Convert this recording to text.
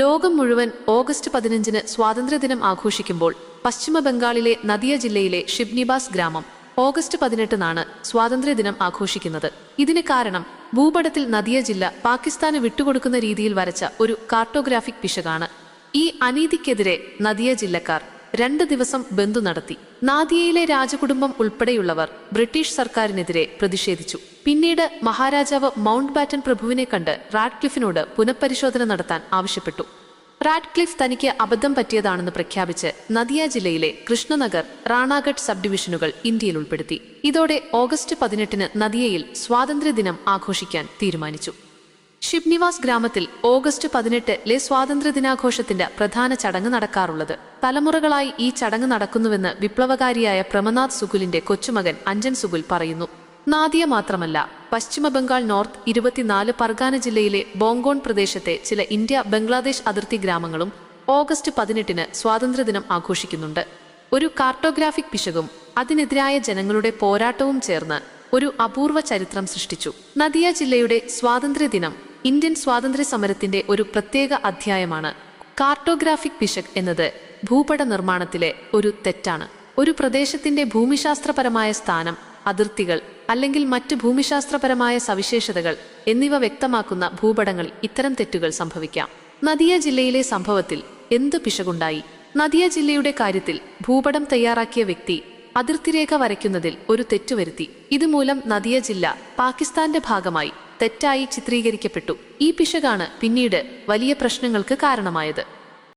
ലോകം മുഴുവൻ ഓഗസ്റ്റ് പതിനഞ്ചിന് സ്വാതന്ത്ര്യദിനം ആഘോഷിക്കുമ്പോൾ പശ്ചിമ ബംഗാളിലെ നദിയ ജില്ലയിലെ ഷിബ്നിബാസ് ഗ്രാമം ഓഗസ്റ്റ് പതിനെട്ടിനാണ് സ്വാതന്ത്ര്യദിനം ആഘോഷിക്കുന്നത്. ഇതിന് കാരണം ഭൂപടത്തിൽ നദിയ ജില്ല പാകിസ്ഥാന് വിട്ടുകൊടുക്കുന്ന രീതിയിൽ വരച്ച ഒരു കാർട്ടോഗ്രാഫിക് പിശകാണ്. ഈ അനീതിക്കെതിരെ നദിയ ജില്ലക്കാർ രണ്ട് ദിവസം ബന്ധു നടത്തി. നാദിയയിലെ രാജകുടുംബം ഉൾപ്പെടെയുള്ളവർ ബ്രിട്ടീഷ് സർക്കാരിനെതിരെ പ്രതിഷേധിച്ചു. പിന്നീട് മഹാരാജാവ് മൗണ്ട് ബാറ്റൻ പ്രഭുവിനെ കണ്ട് റാഡ്ക്ലിഫിനോട് പുനഃപരിശോധന നടത്താൻ ആവശ്യപ്പെട്ടു. റാഡ്ക്ലിഫ് തനിക്ക് അബദ്ധം പറ്റിയതാണെന്ന് പ്രഖ്യാപിച്ച് നദിയ ജില്ലയിലെ കൃഷ്ണനഗർ റാണാഗഡ് സബ് ഡിവിഷനുകൾ ഇന്ത്യയിൽ ഉൾപ്പെടുത്തി. ഇതോടെ ഓഗസ്റ്റ് പതിനെട്ടിന് നദിയയിൽ സ്വാതന്ത്ര്യദിനം ആഘോഷിക്കാൻ തീരുമാനിച്ചു. ഷിബ്നിവാസ് ഗ്രാമത്തിൽ ഓഗസ്റ്റ് പതിനെട്ടിലെ സ്വാതന്ത്ര്യ ദിനാഘോഷത്തിന്റെ പ്രധാന ചടങ്ങ് നടക്കാറുള്ളത്. തലമുറകളായി ഈ ചടങ്ങ് നടക്കുന്നുവെന്ന് വിപ്ലവകാരിയായ പ്രമനാഥ് സുഗുലിന്റെ കൊച്ചുമകൻ അഞ്ജൻ സുഗുൽ പറയുന്നു. നാദിയ മാത്രമല്ല പശ്ചിമ ബംഗാൾ നോർത്ത് ഇരുപത്തിനാല് പർഗാന ജില്ലയിലെ ബോങ്കോൺ പ്രദേശത്തെ ചില ഇന്ത്യ ബംഗ്ലാദേശ് അതിർത്തി ഗ്രാമങ്ങളും ഓഗസ്റ്റ് പതിനെട്ടിന് സ്വാതന്ത്ര്യദിനം ആഘോഷിക്കുന്നുണ്ട്. ഒരു കാർട്ടോഗ്രാഫിക് പിശകും അതിനെതിരായ ജനങ്ങളുടെ പോരാട്ടവും ചേർന്ന് ഒരു അപൂർവ ചരിത്രം സൃഷ്ടിച്ചു. നദിയ ജില്ലയുടെ സ്വാതന്ത്ര്യദിനം ഇന്ത്യൻ സ്വാതന്ത്ര്യ സമരത്തിന്റെ ഒരു പ്രത്യേക അധ്യായമാണ്. കാർട്ടോഗ്രാഫിക് പിശക് എന്നത് ഭൂപട നിർമ്മാണത്തിലെ ഒരു തെറ്റാണ്. ഒരു പ്രദേശത്തിന്റെ ഭൂമിശാസ്ത്രപരമായ സ്ഥാനം അതിർത്തികൾ അല്ലെങ്കിൽ മറ്റ് ഭൂമിശാസ്ത്രപരമായ സവിശേഷതകൾ എന്നിവ വ്യക്തമാക്കുന്ന ഭൂപടങ്ങളിൽ ഇത്തരം തെറ്റുകൾ സംഭവിക്കാം. നദിയ ജില്ലയിലെ സംഭവത്തിൽ എന്ത് പിശകുണ്ടായി? നദിയ ജില്ലയുടെ കാര്യത്തിൽ ഭൂപടം തയ്യാറാക്കിയ വ്യക്തി അതിർത്തിരേഖ വരയ്ക്കുന്നതിൽ ഒരു തെറ്റുവരുത്തി. ഇതുമൂലം നദിയ ജില്ല പാകിസ്ഥാന്റെ ഭാഗമായി തെറ്റായി ചിത്രീകരിക്കപ്പെട്ടു. ഈ പിശകാണ് പിന്നീട് വലിയ പ്രശ്നങ്ങൾക്ക് കാരണമായത്.